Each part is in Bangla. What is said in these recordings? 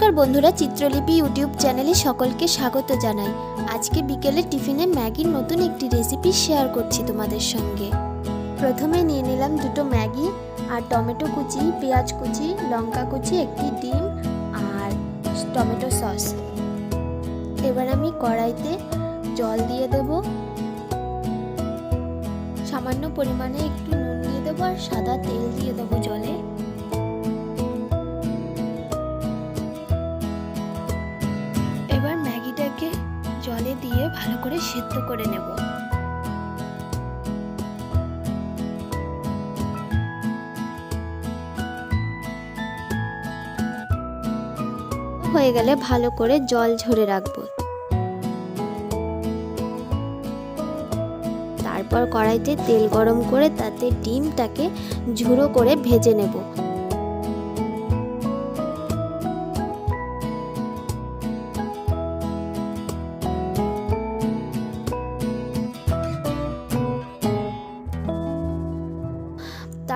নমস্কার বন্ধুরা, চিত্রলিপি ইউটিউব চ্যানেলে সকলকে স্বাগত জানাই। আজকে বিকেলে টিফিনে ম্যাগির নতুন একটি রেসিপি শেয়ার করছি তোমাদের সঙ্গে। প্রথমে নিয়ে নিলাম দুটো ম্যাগি, আর টমেটো কুচি, পেঁয়াজ কুচি, লঙ্কা কুচি, একটি ডিম, আর টমেটো সস। এবার আমি কড়াইতে জল দিয়ে দেব। সামান্য পরিমাণে একটু নুন দিয়ে দেবো, আর সাদা তেল দিয়ে দেবো জলে। দিয়ে ভালো করে সেদ্ধ করে নেব। হয়ে গেলে ভালো করে জল ঝরে রাখব। তারপর কড়াইতে তেল গরম করে তাতে ডিমটাকে ঝুড়ো করে ভেজে নেব।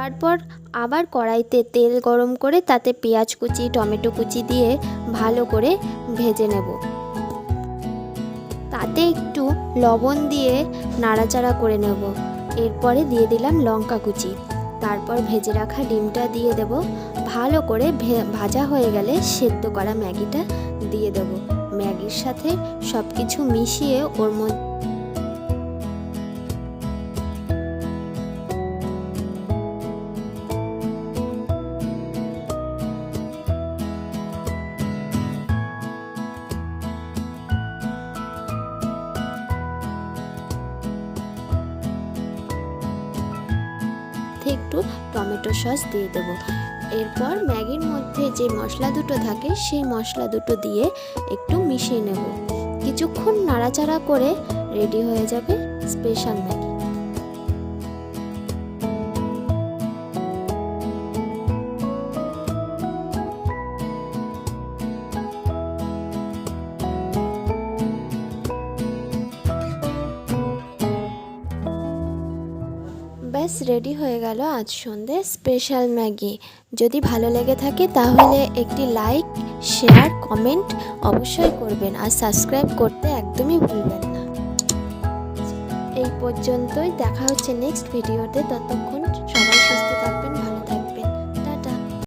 তারপর আবার কড়াইতে তেল গরম করে তাতে পেঁয়াজ কুচি, টমেটো কুচি দিয়ে ভালো করে ভেজে নেব। তাতে একটু লবণ দিয়ে নাড়াচাড়া করে নেব। এরপরে দিয়ে দিলাম লঙ্কা কুচি। তারপর ভেজে রাখা ডিমটা দিয়ে দেব। ভালো করে ভাজা হয়ে গেলে সেদ্ধ করা ম্যাগিটা দিয়ে দেব। ম্যাগির সাথে সব কিছু মিশিয়ে ওর মধ্যে একটু টমেটো সস দিয়ে দেব। এরপর ম্যাগির মধ্যে যে মশলা দুটো থাকে, সেই মশলা দুটো দিয়ে একটু মিশিয়ে নেব। কিছুক্ষণ নাড়াচাড়া করে রেডি হয়ে যাবে স্পেশাল ম্যাগি। ব্যাস রেডি হয়ে গেল আজ সন্ধে স্পেশাল ম্যাগি। যদি ভালো লেগে থাকে তাহলে একটি লাইক শেয়ার কমেন্ট অবশ্যই করবেন আর সাবস্ক্রাইব করতে একদমই ভুলবেন না। এই পর্যন্তই, দেখা হচ্ছে নেক্সট ভিডিওতে ততক্ষণ